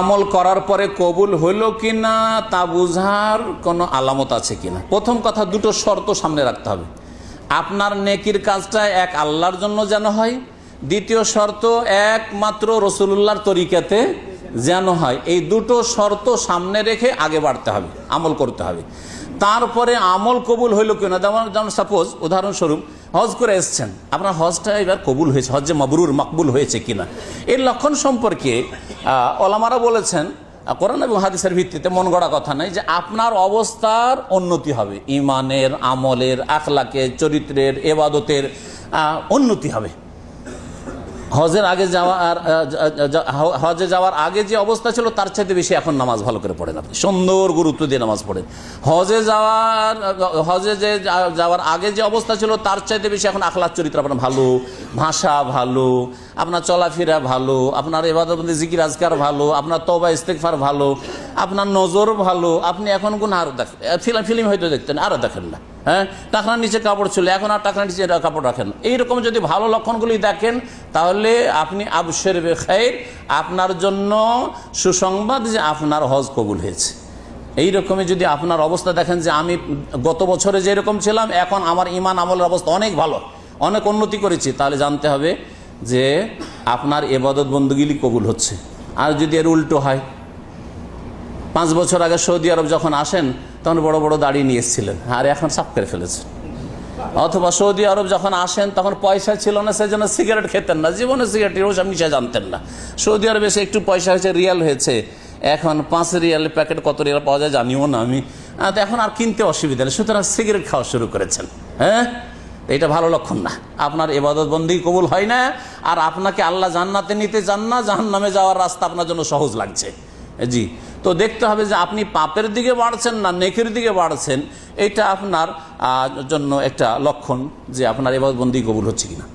আমল করার পরে কবুল হইল কিনা তা বুঝার কোনো আলামত আছে কিনা? প্রথম কথা, দুটো শর্ত সামনে রাখতে হবে। আপনার নেকির কাজটা এক আল্লাহর জন্য যেন হয়। দ্বিতীয় শর্ত, একমাত্র রসুল্লাহর তরিকাতে যেন হয়। এই দুটো শর্ত সামনে রেখে আগে বাড়তে হবে, আমল করতে হবে। তারপরে আমল কবুল হইল কিনা? যেমন যেমন সাপোজ উদাহরণস্বরূপ হজ করে এসছেন। আপনার হজটা এবার কবুল হয়েছে হজে মবরুর মকবুল হয়েছে কিনা? এর লক্ষণ সম্পর্কে ওলামারা বলেছেন আহ, কোরআন এবং হাদিসের ভিত্তিতে মন গড়া কথা নাই যে আপনার অবস্থার উন্নতি হবে। ইমানের আমলের আখলাকের চরিত্রের এবাদতের উন্নতি হবে। হজের আগে যাওয়া আর আহ, যা- যা- হ- হজে যাওয়ার আগে যে অবস্থা ছিল তার চাইতে বেশি এখন নামাজ ভালো করে পড়েন আপনি। সুন্দর গুরুত্ব দিয়ে নামাজ পড়েন। হজে যাওয়ার হজে যে যাওয়ার আগে যে অবস্থা ছিল তার চাইতে বেশি এখন আখলার চরিত্র আপনার ভালো ভাষা ভালো আপনার চলাফেরা ভালো আপনার এবাদতবন্দি জিকির আজকার ভালো আপনার তবা ইস্তেকফার ভালো আপনার নজর ভালো আপনি এখন কোন আরও দেখেন ফিল্ম হয়তো দেখতেন আরও দেখেন না। হ্যাঁ? টাকরার নিচে কাপড় ছিল, এখন আর টাকরার নিচে কাপড় রাখেন। এইরকম যদি ভালো লক্ষণগুলি দেখেন, তাহলে আপনি আবসের বেখাইর আপনার জন্য সুসংবাদ যে আপনার হজ কবুল হয়েছে। এই রকমই যদি আপনার অবস্থা দেখেন যে আমি গত বছরে যেরকম ছিলাম, এখন আমার ইমান আমলের অবস্থা অনেক ভালো, অনেক উন্নতি করেছি, তাহলে জানতে হবে যে আপনার এবাদত বন্দুগিলি কবুল হচ্ছে। আর যদি এর উল্টো হয়, পাঁচ বছর আগে সৌদি আরব যখন আসেন তখন বড় বড় দাড়ি নিয়ে এসেছিলেন, আর এখন সাফ করে ফেলেছেন। অথবা সৌদি আরব যখন আসেন, তখন পয়সা ছিল না সেই জন্য সিগারেট খেতেন না জীবনে সিগারেটের ওসব নিশা জানতেন না। সৌদি আরবে এসে একটু পয়সা হয়েছে, রিয়াল হয়েছে, এখন পাঁচ রিয়াল প্যাকেট কত রিয়াল পাওয়া যায় জানিও না আমি। এখন আর কিনতে অসুবিধা নেই, সুতরাং সিগারেট খাওয়া শুরু করেছেন। হ্যাঁ? এটা ভালো লক্ষণ না। আপনার এবাদত বন্দি কবুল হয় না, আর আপনাকে আল্লাহ জান্নাতে নিতে চান না জাহান নামে যাওয়ার রাস্তা আপনার জন্য সহজ লাগছে। জি। তো দেখতে হবে যে আপনি পাপের দিকে বাড়ছেন না নেকের দিকে বাড়ছেন, এটা আপনার জন্য একটা লক্ষণ যে আপনার এবার বন্দি কবুল হচ্ছে কিনা।